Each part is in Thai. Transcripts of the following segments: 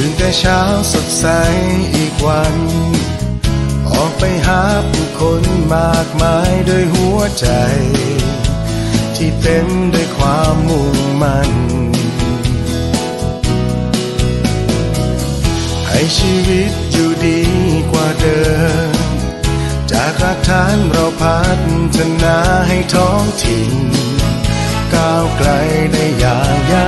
ื่นแต่เช้าสดใสอีกวัน ออกไปหาผู้คนมากมายด้วยหัวใจ ที่เต็มด้วยความมุ่งมั่น ให้ชีวิตอยู่ดีกว่าเดิม จากรากฐานเราพัฒนาให้ท้องถิ่น ก้าวไกลได้อย่างยั่ง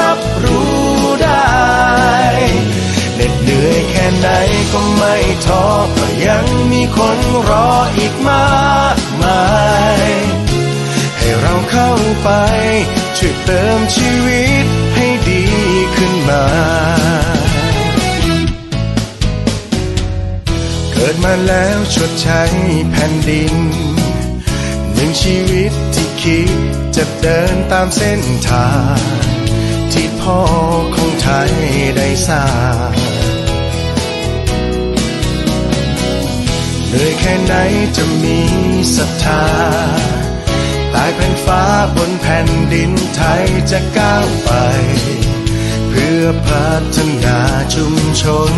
ับรู้ ค่ไหนก็ไม่ท้อเพราะยังมีคนรออีกมากมาย ให้เราเข้าไป ช่วยเติมชีวิตให้ดีขึ้นมา เกิดมาแล้วชดใช้แผ่นดิน หนึ่งชีวิตที่คิดจะเดินตามเส้นทาง ที่พ่อของไทยได้สร้าง เหนื่อยแค่ไหนจะมีศรัทธาตายเป็นฟ้าบนแผ่นดินไทยจะก้าวไป เพื่อพัฒนาชุมชน